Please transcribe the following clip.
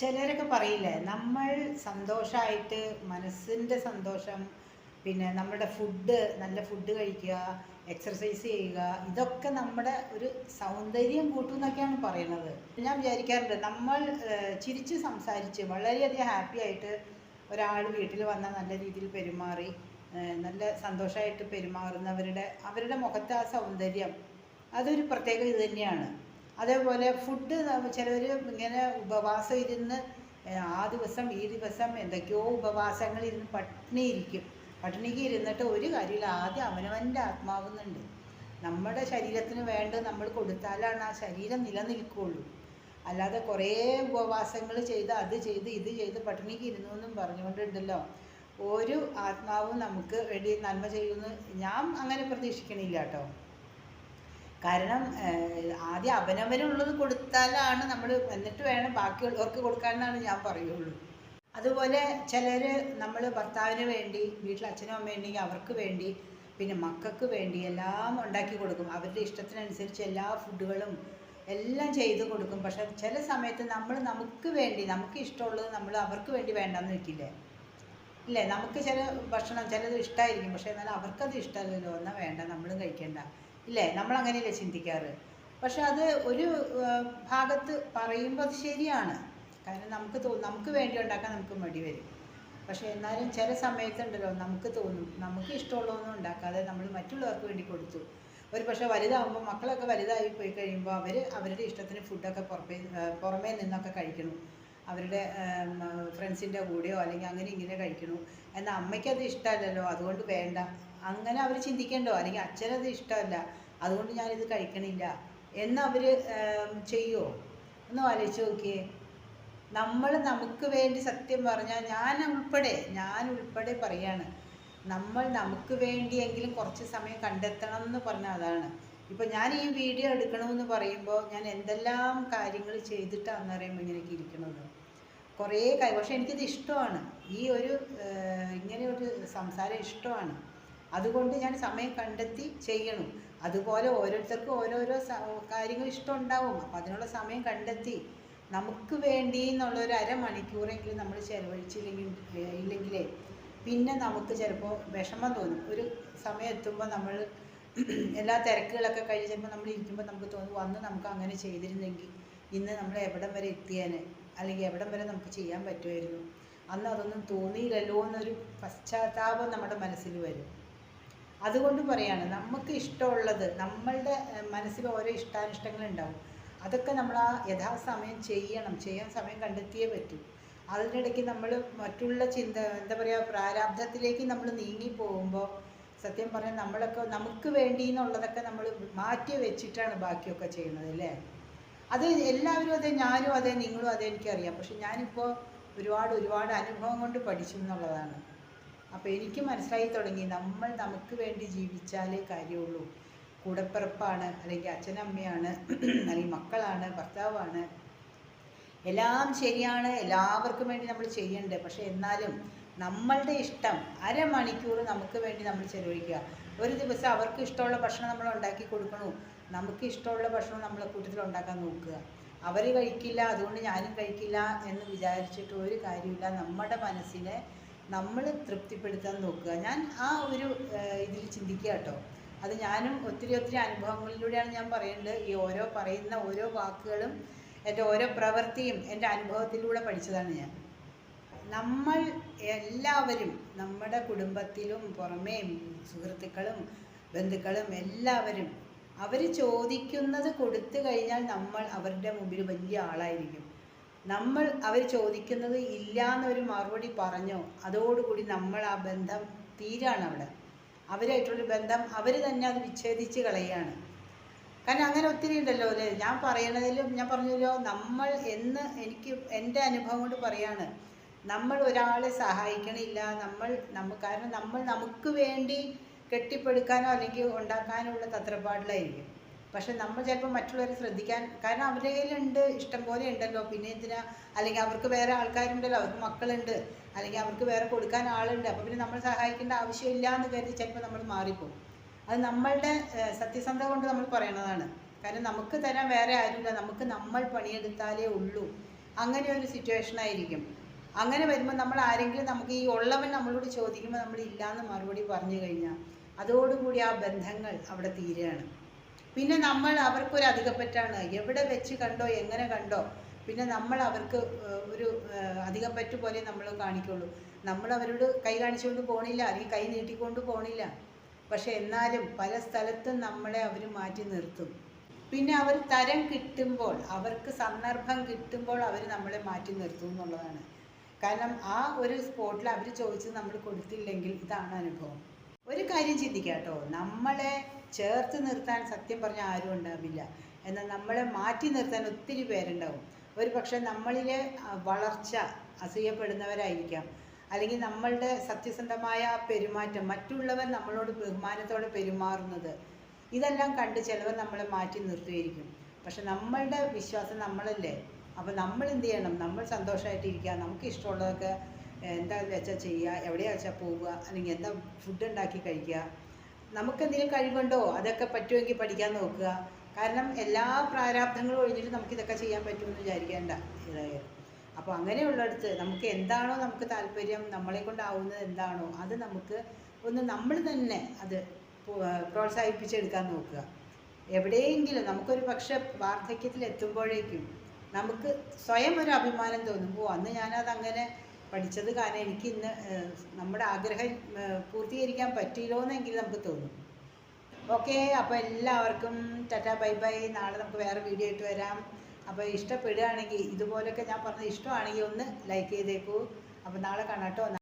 ചിലരൊക്കെ പറയില്ലേ നമ്മൾ സന്തോഷമായിട്ട് മനസ്സിന്റെ സന്തോഷം പിന്നെ നമ്മുടെ ഫുഡ് നല്ല ഫുഡ് കഴിക്കുക എക്സർസൈസ് ചെയ്യുക ഇതൊക്കെ നമ്മുടെ ഒരു സൗന്ദര്യം കൂട്ടും എന്നൊക്കെയാണ് പറയുന്നത്. ഞാൻ വിചാരിക്കാറുണ്ട് നമ്മൾ ചിരിച്ച് സംസാരിച്ച് വളരെയധികം ഹാപ്പി ആയിട്ട് ഒരാൾ വീട്ടിൽ വന്നാൽ നല്ല രീതിയിൽ പെരുമാറി നല്ല സന്തോഷമായിട്ട് പെരുമാറുന്നവരുടെ അവരുടെ മുഖത്തെ ആ സൗന്ദര്യം അതൊരു പ്രത്യേക ഇത് തന്നെയാണ്. അതേപോലെ ഫുഡ് ചിലവർ ഇങ്ങനെ ഉപവാസം ഇരുന്ന് ആ ദിവസം ഈ ദിവസം എന്തൊക്കെയോ ഉപവാസങ്ങൾ ഇരുന്ന് പട്ടിണി ഇരിക്കും. പട്ടിണിക്ക് ഇരുന്നിട്ട് ഒരു കാര്യമില്ല ആദ്യം അവനവന്റെ ആത്മാവുന്നുണ്ട്. നമ്മുടെ ശരീരത്തിന് വേണ്ടത് നമ്മൾ കൊടുത്താലാണ് ആ ശരീരം നിലനിൽക്കുകയുള്ളൂ അല്ലാതെ കുറേ ഉപവാസങ്ങൾ ചെയ്ത് അത് ചെയ്ത് ഇത് ചെയ്ത് പട്ടിണിക്ക് ഇരുന്നു എന്നും പറഞ്ഞുകൊണ്ടുണ്ടല്ലോ. ഒരു ആത്മാവും നമുക്ക് വേണ്ടി നന്മ ചെയ്യുമെന്ന് ഞാൻ അങ്ങനെ പ്രതീക്ഷിക്കണില്ല കേട്ടോ. കാരണം ആദ്യം അവനവനുള്ളത് കൊടുത്താലാണ് നമ്മൾ എന്നിട്ട് വേണം ബാക്കിയുള്ളവർക്ക് കൊടുക്കാനെന്നാണ് ഞാൻ പറയുള്ളൂ. അതുപോലെ ചിലർ നമ്മൾ ഭർത്താവിന് വേണ്ടി വീട്ടിൽ അച്ഛനും അമ്മയും ഉണ്ടെങ്കിൽ അവർക്ക് വേണ്ടി പിന്നെ മക്കൾക്ക് വേണ്ടി എല്ലാം ഉണ്ടാക്കി കൊടുക്കും. അവരുടെ ഇഷ്ടത്തിനനുസരിച്ച് എല്ലാ ഫുഡുകളും എല്ലാം ചെയ്ത് കൊടുക്കും. പക്ഷെ ചില സമയത്ത് നമ്മൾ നമുക്ക് വേണ്ടി നമുക്ക് ഇഷ്ടമുള്ളത് നമ്മൾ അവർക്ക് വേണ്ടി വേണ്ടെന്ന് വെക്കില്ലേ? ഇല്ലേ? നമുക്ക് ചില ഭക്ഷണം ചിലത് ഇഷ്ടമായിരിക്കും പക്ഷേ എന്നാൽ അവർക്കത് ഇഷ്ടമല്ലല്ലോ. എന്നാൽ വേണ്ട നമ്മളും കഴിക്കേണ്ട. ഇല്ലേ? നമ്മൾ അങ്ങനെയല്ലേ ചിന്തിക്കാറ്? പക്ഷെ അത് ഒരു ഭാഗത്ത് പറയുമ്പോൾ അത് ശരിയാണ്. കാരണം നമുക്ക് തോന്നും നമുക്ക് വേണ്ടി ഉണ്ടാക്കാൻ നമുക്ക് മടി വരും. പക്ഷെ എന്നാലും ചില സമയത്തുണ്ടല്ലോ നമുക്ക് തോന്നും നമുക്ക് ഇഷ്ടമുള്ളതൊന്നും ഉണ്ടാക്കാതെ നമ്മൾ മറ്റുള്ളവർക്ക് വേണ്ടി കൊടുത്തു. ഒരു പക്ഷെ വലുതാകുമ്പോൾ മക്കളൊക്കെ വലുതായി പോയി കഴിയുമ്പോൾ അവർ അവരുടെ ഇഷ്ടത്തിന് ഫുഡൊക്കെ പുറമേ പുറമേ നിന്നൊക്കെ കഴിക്കണം. അവരുടെ ഫ്രണ്ട്സിന്റെ കൂടെയോ അല്ലെങ്കിൽ അങ്ങനെ ഇങ്ങനെ കഴിക്കണു. എന്നാൽ അമ്മയ്ക്കത് ഇഷ്ടമല്ലല്ലോ അതുകൊണ്ട് വേണ്ട. അങ്ങനെ അവർ ചിന്തിക്കേണ്ടോ? അല്ലെങ്കിൽ അച്ഛനത് ഇഷ്ടമല്ല. അതുകൊണ്ട് ഞാനിത് കഴിക്കണില്ല. എന്ന് അവർ ചെയ്യുമോ ഒന്ന് ആലോചിച്ച് നോക്കിയേ. നമ്മൾ നമുക്ക് വേണ്ടി സത്യം പറഞ്ഞാൽ ഞാൻ ഉൾപ്പെടെ ഞാൻ ഉൾപ്പെടെ പറയാണ്. നമ്മൾ നമുക്ക് വേണ്ടിയെങ്കിലും കുറച്ച് സമയം കണ്ടെത്തണം എന്ന് പറഞ്ഞാൽ അതാണ്. ഇപ്പം ഞാൻ ഈ വീഡിയോ എടുക്കണമെന്ന് പറയുമ്പോൾ ഞാൻ എന്തെല്ലാം കാര്യങ്ങൾ ചെയ്തിട്ടാണെന്ന് പറയുമ്പോൾ ഇങ്ങനെയൊക്കെ ഇരിക്കുന്നത് കുറേ കാര്യം. പക്ഷേ എനിക്കിത് ഇഷ്ടമാണ്. ഈ ഒരു ഇങ്ങനെ ഒരു സംസാരം ഇഷ്ടമാണ്. അതുകൊണ്ട് ഞാൻ സമയം കണ്ടെത്തി ചെയ്യണം. അതുപോലെ ഓരോരുത്തർക്കും ഓരോരോ കാര്യങ്ങൾ ഇഷ്ടമുണ്ടാവും. അപ്പം അതിനുള്ള സമയം കണ്ടെത്തി. നമുക്ക് വേണ്ടി എന്നുള്ള ഒരു അരമണിക്കൂറെങ്കിലും നമ്മൾ ചിലവഴിച്ചില്ലെങ്കിൽ ഇല്ലെങ്കിലേ പിന്നെ നമുക്ക് ചിലപ്പോൾ വിഷമം തോന്നും. ഒരു സമയം എത്തുമ്പോൾ നമ്മൾ എല്ലാ തിരക്കുകളൊക്കെ കഴിഞ്ഞ് ചിലപ്പോൾ നമ്മൾ ഇരിക്കുമ്പോൾ നമുക്ക് തോന്നും വന്ന് നമുക്ക് അങ്ങനെ ചെയ്തിരുന്നെങ്കിൽ ഇന്ന് നമ്മൾ എവിടം വരെ എത്തിയേനെ? അല്ലെങ്കിൽ എവിടം വരെ നമുക്ക് ചെയ്യാൻ പറ്റുമായിരുന്നു? അന്ന് അതൊന്നും തോന്നിയില്ലല്ലോ എന്നൊരു പശ്ചാത്താപം നമ്മുടെ മനസ്സിൽ വരും. അതുകൊണ്ട് പറയാണ് നമുക്ക് ഇഷ്ടമുള്ളത് നമ്മളുടെ മനസ്സിൽ ഓരോ ഇഷ്ടാനിഷ്ടങ്ങൾ ഉണ്ടാവും അതൊക്കെ നമ്മൾ ആ യഥാസമയം ചെയ്യണം ചെയ്യാൻ സമയം കണ്ടെത്തിയേ പറ്റൂ. അതിനിടയ്ക്ക് നമ്മൾ മറ്റുള്ള ചിന്ത എന്താ പറയുക പ്രാരാബ്ധത്തിലേക്ക് നമ്മൾ നീങ്ങി പോകുമ്പോൾ സത്യം പറഞ്ഞാൽ നമ്മളൊക്കെ നമുക്ക് വേണ്ടി എന്നുള്ളതൊക്കെ നമ്മൾ മാറ്റി വെച്ചിട്ടാണ് ബാക്കിയൊക്കെ ചെയ്യുന്നത് അല്ലേ? അത് എല്ലാവരും അതെ ഞാനും അതെ നിങ്ങളും അതെ എനിക്കറിയാം. പക്ഷെ ഞാനിപ്പോൾ ഒരുപാട് ഒരുപാട് അനുഭവം കൊണ്ട് പഠിച്ചു എന്നുള്ളതാണ്. അപ്പോൾ എനിക്ക് മനസ്സിലായി തുടങ്ങി. നമ്മൾ നമുക്ക് വേണ്ടി ജീവിച്ചാലേ കാര്യമുള്ളൂ. കൂടപ്പിറപ്പാണ് അല്ലെങ്കിൽ അച്ഛനമ്മയാണ് അല്ലെങ്കിൽ മക്കളാണ് ഭർത്താവാണ്. എല്ലാം ശരിയാണ് എല്ലാവർക്കും വേണ്ടി നമ്മൾ ചെയ്യണ്ടേ. പക്ഷേ എന്നാലും നമ്മളുടെ ഇഷ്ടം അരമണിക്കൂർ നമുക്ക് വേണ്ടി നമ്മൾ ചെലവഴിക്കുക. ഒരു ദിവസം അവർക്ക് ഇഷ്ടമുള്ള ഭക്ഷണം നമ്മൾ ഉണ്ടാക്കി കൊടുക്കണു. നമുക്ക് ഇഷ്ടമുള്ള ഭക്ഷണം നമ്മളെ കൂട്ടത്തിൽ ഉണ്ടാക്കാൻ നോക്കുക. അവർ കഴിക്കില്ല അതുകൊണ്ട് ഞാനും കഴിക്കില്ല എന്ന് വിചാരിച്ചിട്ട് ഒരു കാര്യമില്ല നമ്മുടെ മനസ്സിനെ നമ്മൾ തൃപ്തിപ്പെടുത്താൻ നോക്കുക. ഞാൻ ആ ഒരു ഇതിൽ ചിന്തിക്കുക കേട്ടോ അത് ഞാനും ഒത്തിരി ഒത്തിരി അനുഭവങ്ങളിലൂടെയാണ് ഞാൻ പറയുന്നത്. ഈ ഓരോ പറയുന്ന ഓരോ വാക്കുകളും എന്റെ ഓരോ പ്രവൃത്തിയും എന്റെ അനുഭവത്തിലൂടെ പഠിച്ചതാണ് ഞാൻ. നമ്മൾ എല്ലാവരും നമ്മുടെ കുടുംബത്തിലും പുറമേ സുഹൃത്തുക്കളും ബന്ധുക്കളും എല്ലാവരും അവർ ചോദിക്കുന്നത് കൊടുത്തു കഴിഞ്ഞാൽ നമ്മൾ അവരുടെ മുമ്പിൽ വലിയ ആളായിരിക്കും. നമ്മൾ അവർ ചോദിക്കുന്നത് ഇല്ല എന്നൊരു മറുപടി പറഞ്ഞോ? അതോടുകൂടി നമ്മൾ ആ ബന്ധം തീരാണ് അവിടെ. അവരായിട്ടുള്ള ബന്ധം അവർ തന്നെ അത് വിച്ഛേദിച്ച് കളയാണ്. കാരണം അങ്ങനെ ഒത്തിരി ഉണ്ടല്ലോ അല്ലേ? ഞാൻ പറയണതിലും ഞാൻ പറഞ്ഞല്ലോ നമ്മൾ എന്ന് എനിക്ക് എന്റെ അനുഭവം കൊണ്ട് പറയാണ്. നമ്മൾ ഒരാളെ സഹായിക്കണില്ല നമ്മൾ നമ്മ കാരണം നമ്മൾ നമുക്ക് വേണ്ടി കെട്ടിപ്പടുക്കാനോ അല്ലെങ്കിൽ ഉണ്ടാക്കാനോ ഉള്ള തത്രപ്പാടിലായിരിക്കും പക്ഷെ നമ്മൾ ചിലപ്പോൾ മറ്റുള്ളവരെ ശ്രദ്ധിക്കാൻ കാരണം അവരുടെ കയ്യിലുണ്ട് ഇഷ്ടം പോലെ ഉണ്ടല്ലോ പിന്നെ എന്തിനാ? അല്ലെങ്കിൽ അവർക്ക് വേറെ ആൾക്കാരുണ്ടല്ലോ അവർക്ക് മക്കളുണ്ട് അല്ലെങ്കിൽ അവർക്ക് വേറെ കൊടുക്കാൻ ആളുണ്ട് അപ്പോൾ പിന്നെ നമ്മൾ സഹായിക്കേണ്ട ആവശ്യമില്ല എന്ന് കരുതി ചിലപ്പോൾ നമ്മൾ മാറിപ്പോകും. അത് നമ്മളുടെ സത്യസന്ധത കൊണ്ട് നമ്മൾ പറയണതാണ്. കാരണം നമുക്ക് തരാൻ വേറെ ആരുമില്ല നമുക്ക് നമ്മൾ പണിയെടുത്താലേ ഉള്ളൂ. അങ്ങനെ ഒരു സിറ്റുവേഷൻ ആയിരിക്കും. അങ്ങനെ വരുമ്പോൾ നമ്മൾ ആരെങ്കിലും നമുക്ക് ഈ ഉള്ളവൻ നമ്മളോട് ചോദിക്കുമ്പോൾ നമ്മൾ ഇല്ലാന്ന് മറുപടി പറഞ്ഞു കഴിഞ്ഞാൽ അതോടുകൂടി ആ ബന്ധങ്ങൾ അവിടെ തീരുകയാണ്. പിന്നെ നമ്മൾ അവർക്കൊരു അധികപ്പറ്റാണ്. എവിടെ വെച്ച് കണ്ടോ എങ്ങനെ കണ്ടോ പിന്നെ നമ്മൾ അവർക്ക് ഒരു അധികപ്പറ്റ് പോലെ നമ്മൾ കാണിക്കുള്ളൂ. നമ്മൾ അവരോട് കൈ കാണിച്ചുകൊണ്ട് പോണില്ല അല്ലെങ്കിൽ കൈ നീട്ടിക്കൊണ്ട് പോണില്ല. പക്ഷെ എന്നാലും പല സ്ഥലത്തും നമ്മളെ അവർ മാറ്റി നിർത്തും. പിന്നെ അവർ തരം കിട്ടുമ്പോൾ അവർക്ക് സന്ദർഭം കിട്ടുമ്പോൾ അവർ നമ്മളെ മാറ്റി നിർത്തും എന്നുള്ളതാണ്. കാരണം ആ ഒരു സ്പോട്ടിൽ അവർ ചോദിച്ചത് നമ്മൾ കൊടുത്തില്ലെങ്കിൽ ഇതാണ് അനുഭവം. ഒരു കാര്യം ചിന്തിക്കാം കേട്ടോ നമ്മളെ ചേർത്ത് നിർത്താൻ സത്യം പറഞ്ഞാൽ ആരും ഉണ്ടാവില്ല. എന്നാൽ നമ്മളെ മാറ്റി നിർത്താൻ ഒത്തിരി പേരുണ്ടാവും. ഒരു പക്ഷെ നമ്മളിലെ വളർച്ച അസൂയപ്പെടുന്നവരായിരിക്കാം. അല്ലെങ്കിൽ നമ്മളുടെ സത്യസന്ധമായ പെരുമാറ്റം മറ്റുള്ളവർ നമ്മളോട് ബഹുമാനത്തോടെ പെരുമാറുന്നത് ഇതെല്ലാം കണ്ട് ചിലവർ നമ്മളെ മാറ്റി നിർത്തുകയായിരിക്കും പക്ഷെ നമ്മളുടെ വിശ്വാസം നമ്മളല്ലേ? അപ്പോൾ നമ്മൾ എന്ത് ചെയ്യണം? നമ്മൾ സന്തോഷമായിട്ടിരിക്കുക നമുക്ക് ഇഷ്ടമുള്ളതൊക്കെ എന്താ വെച്ചാൽ ചെയ്യുക എവിടെയാ വെച്ചാൽ പോവുക അല്ലെങ്കിൽ എന്താ ഫുഡ് ഉണ്ടാക്കി കഴിക്കുക. നമുക്ക് എന്തെങ്കിലും കഴിവുണ്ടോ? അതൊക്കെ പറ്റുമെങ്കിൽ പഠിക്കാൻ നോക്കുക. കാരണം എല്ലാ പ്രാരാബ്ദങ്ങളും ഒഴിഞ്ഞിട്ട് നമുക്ക് ഇതൊക്കെ ചെയ്യാൻ പറ്റുമെന്ന് വിചാരിക്കേണ്ട. ഏതായാലും അപ്പോൾ അങ്ങനെയുള്ളിടത്ത് നമുക്ക് എന്താണോ നമുക്ക് താല്പര്യം നമ്മളെ കൊണ്ടാവുന്നത് എന്താണോ അത് നമുക്ക് ഒന്ന് നമ്മൾ തന്നെ അത് പ്രോത്സാഹിപ്പിച്ചെടുക്കാൻ നോക്കുക. എവിടെയെങ്കിലും നമുക്കൊരു പക്ഷെ വാർദ്ധക്യത്തിൽ എത്തുമ്പോഴേക്കും നമുക്ക് സ്വയം ഒരു അഭിമാനം തോന്നും ഓ അന്ന് ഞാനത് അങ്ങനെ പഠിച്ചത് കാരണം എനിക്ക് ഇന്ന് നമ്മുടെ ആഗ്രഹം പൂർത്തീകരിക്കാൻ പറ്റിയില്ലോ എന്നെങ്കിലും നമുക്ക് തോന്നും. ഓക്കെ അപ്പോൾ എല്ലാവർക്കും ടാറ്റാ ബൈ ബൈ. നാളെ നമുക്ക് വേറെ വീഡിയോ ആയിട്ട് വരാം. അപ്പോൾ ഇഷ്ടപ്പെടുകയാണെങ്കിൽ ഇതുപോലൊക്കെ ഞാൻ പറഞ്ഞത് ഇഷ്ടമാണെങ്കിൽ ഒന്ന് ലൈക്ക് ചെയ്തേക്കൂ. അപ്പോൾ നാളെ കാണാം കേട്ടോ